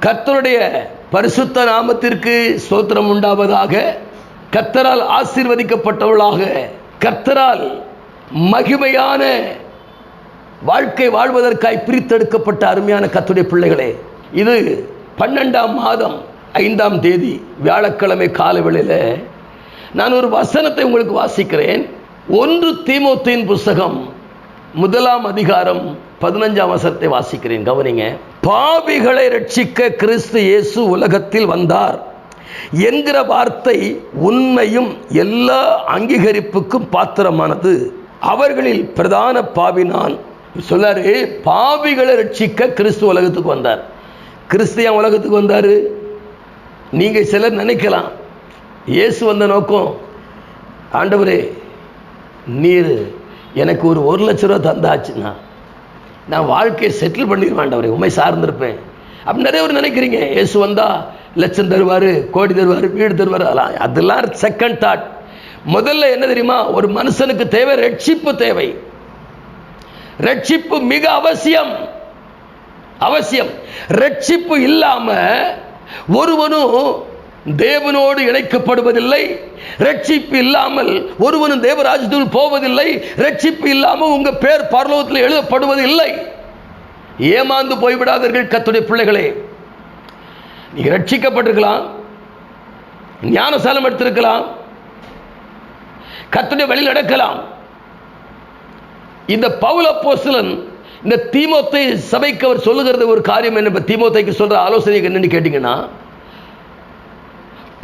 கர்த்தருடைய பரிசுத்த நாமத்திற்கு ஸ்தோத்திரம் உண்டாவதாக கர்த்தரால் ஆசீர்வதிக்கப்பட்டவளாக கர்த்தரால் மகிமையான வாழ்க்கை வாழ்வதற்காய் பிரித்தெடுக்கப்பட்ட அருமையான கத்துடைய பிள்ளைகளே இது பன்னெண்டாம் மாதம் ஐந்தாம் தேதி வியாழக்கிழமை காலவெளியில் நான் ஒரு வசனத்தை உங்களுக்கு வாசிக்கிறேன். ஒன்று தீமோத்தின் புஸ்தகம் முதலாம் அதிகாரம் பதினஞ்சாம் வசனத்தை வாசிக்கிறேன் கவனிங்க. பாவிகளை ரட்சிக்க கிறிஸ்து இயேசு உலகத்தில் வந்தார். என்கிற வார்த்தை உண்மையும் எல்லா அங்கீகரிப்புக்கும் பாத்திரமானது. அவர்களில் பிரதான பாவி நான். சொல்லாரு பாவிகளை ரட்சிக்க கிறிஸ்து உலகத்துக்கு வந்தார். கிறிஸ்து ஏன் உலகத்துக்கு வந்தார்? நீங்கள் சிலர் நினைக்கலாம். இயேசு வந்த நோக்கம் ஆண்டவரே நீர் எனக்கு ஒரு ஒரு லட்ச ரூபா தந்தாச்சுண்ணா நான் வாழ்க்கையை செட்டில் பண்ணிடுவேன் உண்மை சார்ந்திருப்பேன். அப்படி நிறைய பேர் நினைக்கிறீங்க இயேசு வந்தால் லட்சம் தருவார் கோடி தருவார் வீடு தருவார் அதெல்லாம் அதெல்லாம் செகண்ட் தாட் முதல்ல என்ன தெரியுமா ஒரு மனுஷனுக்கு தேவை ரட்சிப்பு தேவை. ரட்சிப்பு மிக அவசியம். அவசியம். ரட்சிப்பு இல்லாமல் ஒருவனும் தேவனோடு இணைக்கப்படுவதில்லை. ரட்சிப்பு இல்லாமல் ஒருவனும் தேவராஜ்யத்தில் போவதில்லை. ரட்சிப்பு இல்லாமல் உங்கள் பேர் பரலோகத்தில் எழுதப்படுவது இல்லை ஏமாந்து போய்விடாதீர்கள் கத்துடைய பிள்ளைகளே. நீங்கள் ரட்சிக்கப்பட்டிருக்கலாம் ஞானசாலம் எடுத்திருக்கலாம். கத்துடைய வழியில் நடக்கலாம். இந்த பவுல போஸ்தலன் இந்த தீமோத்தை சபைக்கு அவர் சொல்லுகிறது ஒரு காரியம் என்ன தீமோத்தைக்கு சொல்ற ஆலோசனை என்னன்னு கேட்டீங்கன்னா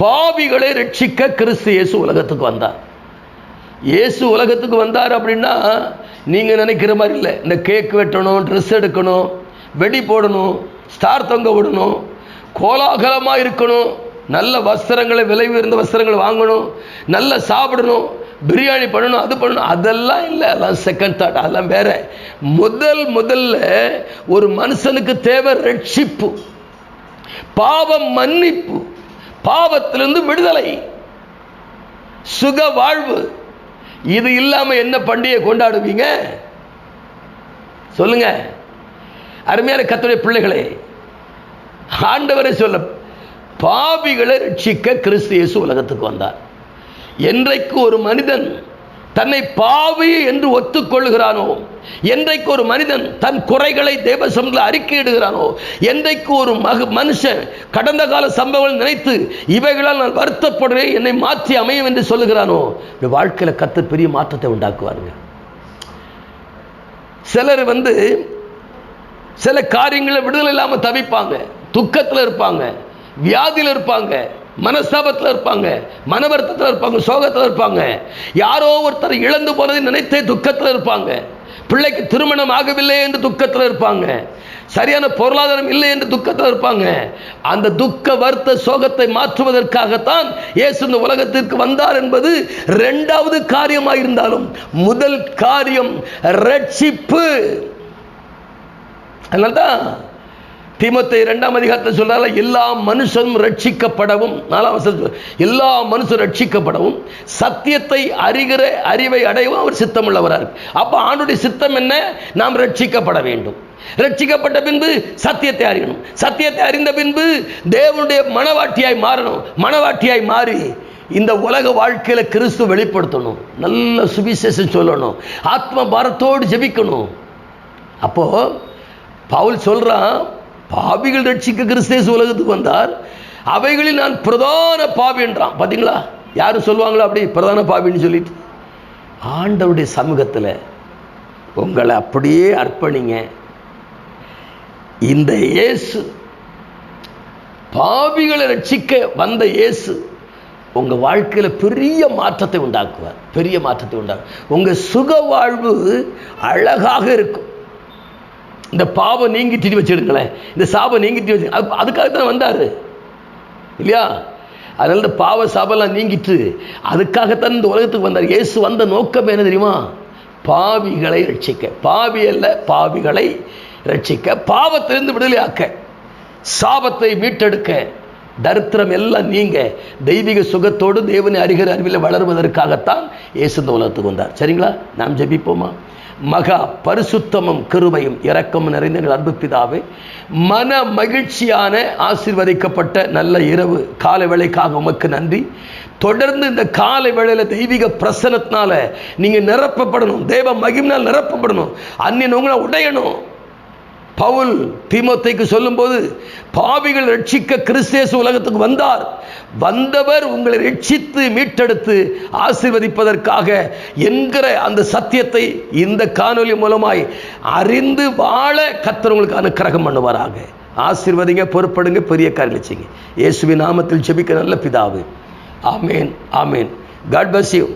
பாவிகளை ரட்சிக்க கிறிஸ்து இயேசு உலகத்துக்கு வந்தார். இயேசு உலகத்துக்கு வந்தார் அப்படின்னா நீங்கள் நினைக்கிற மாதிரி இல்லை. இந்த கேக் வெட்டணும் ட்ரெஸ் எடுக்கணும் வெடி போடணும் ஸ்டார் தொங்க விடணும் கோலாகலமாக இருக்கணும் நல்ல வஸ்திரங்களை விலை உயர்ந்த வஸ்திரங்களை வாங்கணும் நல்லா சாப்பிடணும் பிரியாணி பண்ணணும் அது பண்ணணும். அதெல்லாம் இல்லை. அதெல்லாம் செகண்ட் தாட் அதெல்லாம் வேற. முதல் முதல்ல ஒரு மனுஷனுக்கு தேவை ரட்சிப்பு பாவம் மன்னிப்பு. பாவத்திலிருந்து விடுதலை. சுக வாழ்வு. இது இல்லாம என்ன பண்டிகை கொண்டாடுவீங்க? சொல்லுங்க. அருமையான கத்துடைய பிள்ளைகளே ஆண்டவரை சொல்ல பாவிகளை ரட்சிக்க கிறிஸ்து இயேசு உலகத்துக்கு வந்தார். என்றைக்கு ஒரு மனிதன் தன்னை பாவி என்று ஒத்துக்கொள்கிறானோ என்றைக்கு ஒரு மனிதன் தன் குறைகளை தேவ சமூகத்தில் அறிக்கையிடுகிறானோ? என்றைக்கு ஒரு மக மனுஷன் கடந்த கால சம்பவங்கள் நினைத்து இவைகளால் நான் வருத்தப்படுறேன் என்னை மாற்றி அமையும் என்று சொல்லுகிறானோ? இந்த வாழ்க்கையில் கத்து பெரிய மாற்றத்தை உண்டாக்குவாருங்க. சிலர் வந்து சில காரியங்களை விடுதலை இல்லாமல் தவிப்பாங்க துக்கத்தில் இருப்பாங்க வியாதியில் இருப்பாங்க மனஸ்தாபத்தில் இருப்பாங்க மன வருத்தத்தில் இருப்பாங்க சோகத்தில் இருப்பாங்க. யாரோ ஒருத்தர் இழந்து போனதை நினைத்தே துக்கத்தில் இருப்பாங்க. பிள்ளைக்கு திருமணம் ஆகவில்லை என்று துக்கத்தில் இருப்பாங்க. சரியான பொருளாதாரம் இல்லை என்று துக்கத்தில் இருப்பாங்க. அந்த துக்க வருத்த சோகத்தை மாற்றுவதற்காகத்தான் இயேசு இந்த உலகத்திற்கு வந்தார் என்பது ரெண்டாவது காரியமாக இருந்தாலும் முதல் காரியம் ரட்சிப்பு. அதனால்தான் தீமத்தை இரண்டாம் அதிகாரத்தில் சொல்றால எல்லா மனுஷனும் ரட்சிக்கப்படவும் நாலாம் எல்லா மனுஷரும் ரட்சிக்கப்படவும் சத்தியத்தை அறிகிற அறிவை அடையவும் அவர் சித்தம் உள்ளவரார் அப்போ ஆண்டுடைய சித்தம் என்ன? நாம் ரட்சிக்கப்பட வேண்டும். ரட்சிக்கப்பட்ட பின்பு சத்தியத்தை அறியணும். சத்தியத்தை அறிந்த பின்பு தேவனுடைய மனவாட்டியாய் மாறணும். மனவாட்டியாய் மாறி இந்த உலக வாழ்க்கையில கிறிஸ்து வெளிப்படுத்தணும். நல்ல சுவிசேஷம் சொல்லணும். ஆத்ம பாரத்தோடு ஜெபிக்கணும். அப்போ பவுல் சொல்றான் பாவிகள் ரட்சிக்க கிறிஸ்தேசு உலகத்துக்கு வந்தார். அவைகளில் நான் பிரதான பாவி என்றான். பார்த்தீங்களா யாரும் சொல்லுவாங்களா அப்படி பிரதான பாவின்னு சொல்லிட்டு. ஆண்டவருடைய சமூகத்தில் உங்களை அப்படியே அர்ப்பணிங்க. இந்த இயேசு பாவிகளை ரட்சிக்க வந்த இயேசு உங்கள் வாழ்க்கையில் பெரிய மாற்றத்தை உண்டாக்குவார். பெரிய மாற்றத்தை உண்டாக்கும் உங்கள் சுக வாழ்வு அழகாக இருக்கும். இந்த பாவம் நீங்கிட்டு வச்சுடுங்களேன். இந்த சாபம் நீங்கிட்டு வச்சு அது அதுக்காக தான் வந்தார். இல்லையா? அதனால் இந்த பாவ சாபம்லாம் நீங்கிட்டு அதுக்காகத்தான் இந்த உலகத்துக்கு வந்தார். இயேசு வந்த நோக்கம் என்ன தெரியுமா? பாவிகளை ரட்சிக்க பாவி அல்ல பாவிகளை ரட்சிக்க பாவத்திலிருந்து விடுதலையாக்க சாபத்தை மீட்டெடுக்க. தரித்திரம் எல்லாம் நீங்க. தெய்வீக சுகத்தோடு தேவனை அறிகிற அறிவில் வளருவதற்காகத்தான் இயேசு இந்த உலகத்துக்கு வந்தார். சரிங்களா? நாம் ஜெபிப்போமா? மகா பரிசுத்தமும் கிருபையும் இரக்கமும் நிறைந்த எங்கள் அன்பு பிதாவே மன மகிழ்ச்சியான ஆசீர்வதிக்கப்பட்ட நல்ல இரவு. காலை வேளைக்காக உமக்கு நன்றி. தொடர்ந்து இந்த காலை வேளையில தெய்வீக பிரசனத்தினால நீங்க நிரப்பப்படணும். தேவ மகிமினால் நிரப்பப்படணும். அந்நியன் உங்களை உடையணும். பவுல் தீமத்தைக்கு சொல்லும்போது பாவிகள் ரட்சிக்க கிறிஸ்தேசு உலகத்துக்கு வந்தார். வந்தவர் உங்களை ரட்சித்து மீட்டெடுத்து ஆசீர்வதிப்பதற்காக என்கிற அந்த சத்தியத்தை இந்த காணொளி மூலமாய் அறிந்து வாழ கத்தர் உங்களுக்கு அனுக்கிரகம் பண்ணுவாராக. ஆசீர்வதிங்க பொறுப்படுங்க பெரிய காரியம் செய்யுங்க. இயேசுவின் நாமத்தில் ஜெபிக்க நல்ல பிதாவு. ஆமேன் ஆமேன். God bless you